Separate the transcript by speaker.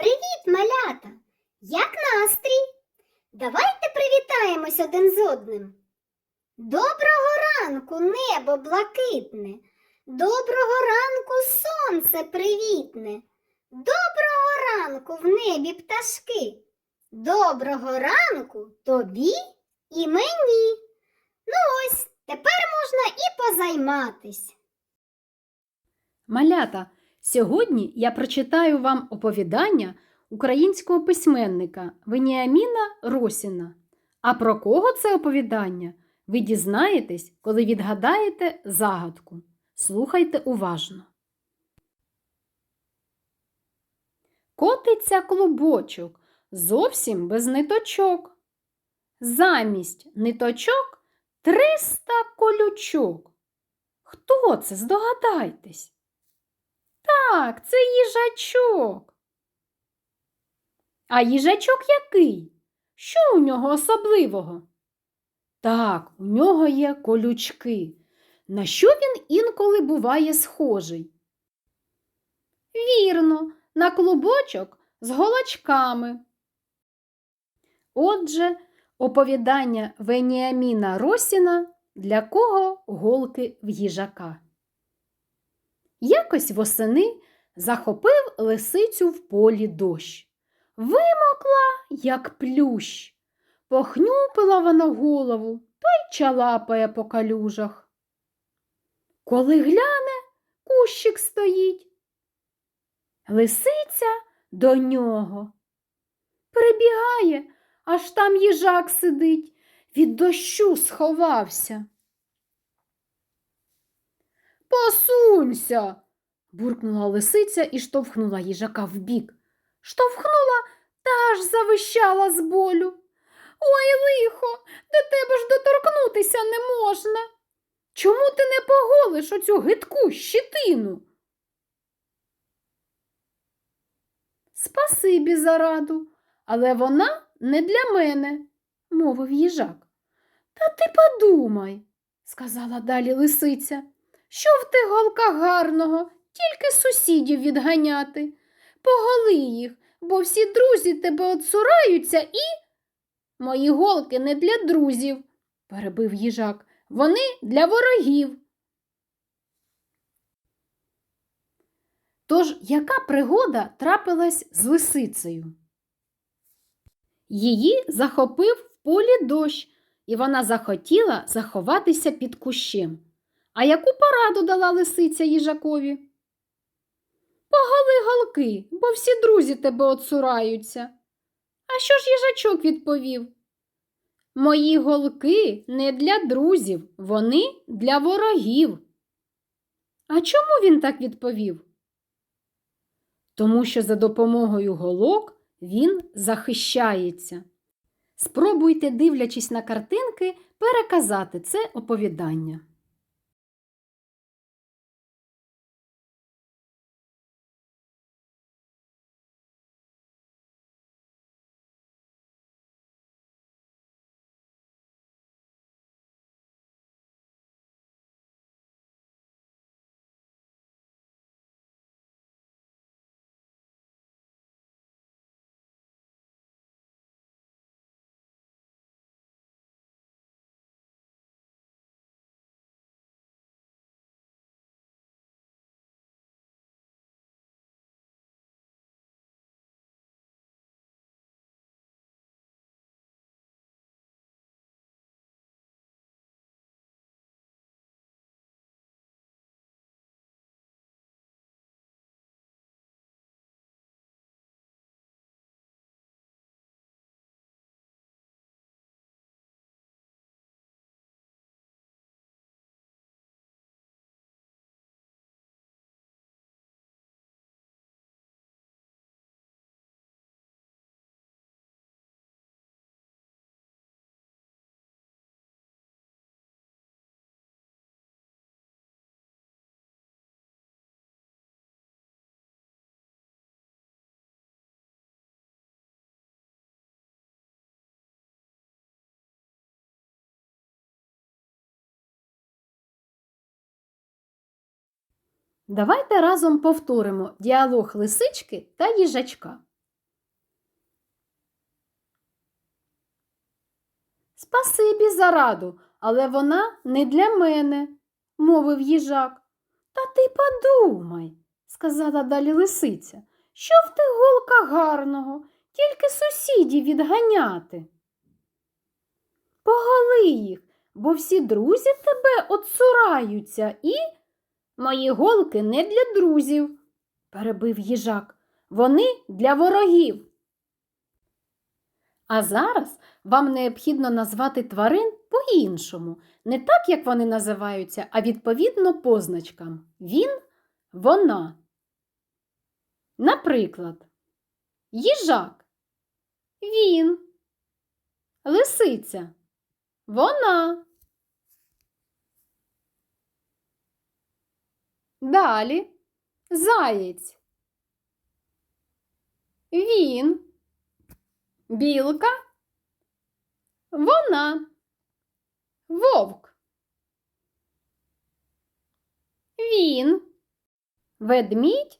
Speaker 1: Привіт, малята! Як настрій? Давайте привітаємось один з одним. Доброго ранку, небо блакитне. Доброго ранку, сонце привітне. Доброго ранку в небі пташки. Доброго ранку тобі і мені. Ну ось, тепер можна і позайматись.
Speaker 2: Малята, сьогодні я прочитаю вам оповідання українського письменника Веніаміна Росіна. А про кого це оповідання? Ви дізнаєтесь, коли відгадаєте загадку. Слухайте уважно. Котиться клубочок, зовсім без ниточок. Замість ниточок триста колючок. Хто це? Здогадайтесь. Так, це їжачок. А їжачок який? Що у нього особливого? Так, у нього є колючки. На що він інколи буває схожий? Вірно, на клубочок з голочками. Отже, оповідання Веніаміна Росіна для кого голки в їжака. Якось восени захопив лисицю в полі дощ. Вимокла, як плющ. Похнюпила вона голову, то й чалапає по калюжах. Коли гляне, кущик стоїть. Лисиця до нього. Прибігає, аж там їжак сидить, від дощу сховався. Посунься. буркнула лисиця і штовхнула їжака вбік. Штовхнула та аж завищала з болю. Ой, лихо, до тебе ж доторкнутися не можна. Чому ти не поголиш оцю гидку щитину? Спасибі за раду, але вона не для мене, мовив їжак. Та ти подумай, сказала далі лисиця. Що в тих голках гарного, тільки сусідів відганяти. Поголи їх, бо всі друзі тебе отсураються і. Мої голки не для друзів, перебив їжак. Вони для ворогів. Тож яка пригода трапилась з лисицею? Її захопив в полі дощ, і вона захотіла заховатися під кущем. А яку пораду дала лисиця їжакові? Поголи голки, бо всі друзі тебе отсураються. А що ж їжачок відповів? Мої голки не для друзів, вони для ворогів. А чому він так відповів? Тому що за допомогою голок він захищається. Спробуйте, дивлячись на картинки, переказати це оповідання. Давайте разом повторимо діалог лисички та їжачка. Спасибі за раду, але вона не для мене, мовив їжак. Та ти подумай, сказала далі лисиця, що в ти голка гарного, тільки сусідів відганяти. Поголи їх, бо всі друзі тебе отсураються і. Мої голки не для друзів, перебив їжак. Вони для ворогів. А зараз вам необхідно назвати тварин по-іншому, не так, як вони називаються, а відповідно позначкам. Він, вона. Наприклад, їжак. Він. Лисиця. Вона. Далі. Заєць. Він. Білка. Вона. Вовк. Він. Ведмідь.